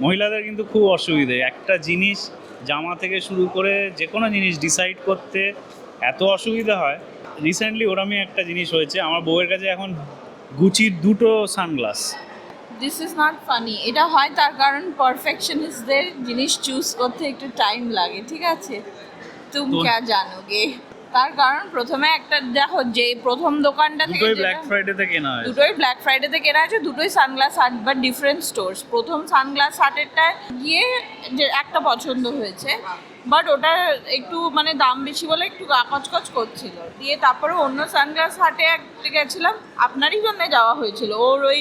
মহিলাদের কিন্তু খুব অসুবিধে। একটা জিনিস জামা থেকে শুরু করে যে কোনো জিনিস ডিসাইড করতে এত অসুবিধা হয়। রিসেন্টলি ওরমই একটা জিনিস হয়েছে আমার বউয়ের কাছে এখন গুচির দুটো sunglass this is not funny এটা হয় তার কারণ পারফেকশনিস্টদের জিনিস চুজ করতে একটু টাইম লাগে ঠিক আছে? তুমি কে জানোগে? তার কারণ প্রথমে একটা দেখো যে প্রথম দোকানটা থেকে দুটোই ব্ল্যাক ফ্রাইডেতে কেনা হয়েছে। দুটোই ব্ল্যাক ফ্রাইডেতে কেনা আছে দুটোই sunglass hut but different stores প্রথম সানগ্লাস হাটেরটা গিয়ে যে একটা পছন্দ হয়েছে বাট ওটা একটু মানে দাম বেশি বলে একটু কচকচ করছিল। দিয়ে তারপরে অন্য সানগ্লাস হাটে একটা গেছিলাম আপনারই জন্য যাওয়া হয়েছিল ওর ওই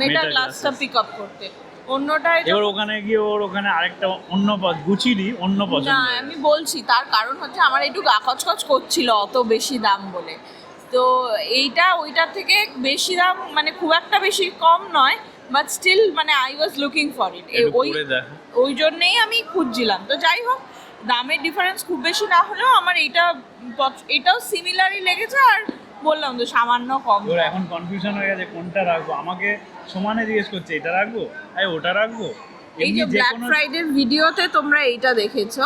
মেটা গ্লাসটা। পিক আপ করতে। অন্যটায় এবার ওখানে গিয়ে ওর ওখানে আরেকটা অন্য প- গুচিরই অন্য না পছন্দ হয়েছে। আমি বলছি তার কারণ হচ্ছে আমার একটু গা করছিল অত বেশি দাম বলে। তো এইটা ওইটার থেকে বেশি দাম মানে খুব একটা বেশি কম নয় বাট স্টিল মানে I was looking for it ওই ওই জন্যেই আমি খুঁজছিলাম। তো যাই হোক দামের ডিফারেন্স খুব বেশি না হলেও আমার এইটা এটাও সিমিলারই লেগেছে আর বললাম তো সামান্য কম। ওর এখন কনফিউশন হয়ে গেছে কোনটা রাখব? আমাকে সমানে জিজ্ঞেস করছে এটা রাখব? এই ওটা রাখব। এই যে ব্ল্যাক ফ্রাইডের ভিডিওতে তোমরা এইটা দেখেছ।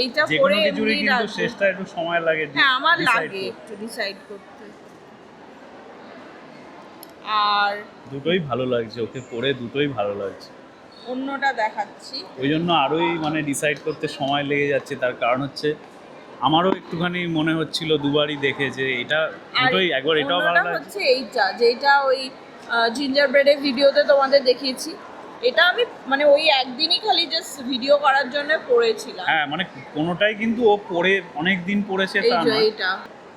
এইটা পরে এমনি কিন্তু শেষটা একটু সময় লাগে হ্যাঁ আমার লাগে। একটু ডিসাইড করতে। আর দুটোই ভালো লাগছে ওকে পরে দুটোই ভালো লাগছে। অন্যটা দেখাচ্ছি। ওই জন্য আরোই মানে ডিসাইড করতে সময় লেগে যাচ্ছে তার কারণ হচ্ছে আমারও একটুখানি মনে হচ্ছিল দুবারই দেখে যে এটা দুটোই একবার এটাও ভালো লাগছে হচ্ছে এইটা যেটা ওই জিঞ্জার ব্রেডের ভিডিওতে তোমাদের দেখিয়েছি। এটা আমি মানে ওই একদিনই খালি জাস্ট ভিডিও করার জন্য পড়েছিলাম। হ্যাঁ মানে কোনোটাই কিন্তু ও পরে অনেক দিন পড়েছে তা না এইটা।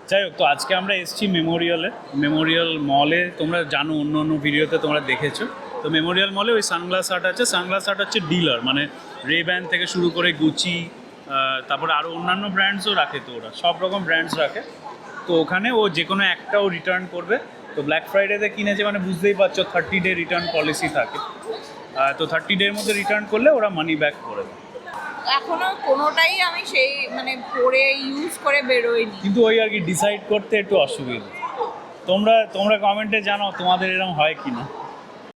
যাই হোক তো আজকে আমরা এসেছি মেমোরিয়ালে মেমোরিয়াল মলে তোমরা জানো অন্য অন্য ভিডিওতে তোমরা দেখেছ। তো মেমোরিয়াল মলে ওই সানগ্লাস আর্ট আছে। সানগ্লাস আর্ট হচ্ছে ডিলার মানে রে ব্যান্ড থেকে শুরু করে গুচি তারপরে আরও অন্যান্য ব্র্যান্ডসও রাখে তো ওরা। সব রকম ব্র্যান্ডস রাখে। তো ওখানে ও যে কোনো একটাও রিটার্ন করবে। তো ব্ল্যাক ফ্রাইডেতে কিনেছে মানে বুঝতেই পারছ থার্টি ডে রিটার্ন পলিসি থাকে। তো থার্টি ডের মধ্যে রিটার্ন করলে ওরা মানি ব্যাক করে দেয়। এখনও কোনোটাই আমি সেই মানে পরে ইউজ করে বেরোইনি কিন্তু ওই আর কি ডিসাইড করতে একটু অসুবিধা। তোমরা তোমরা কমেন্টে জানাও তোমাদের এরকম হয় কি না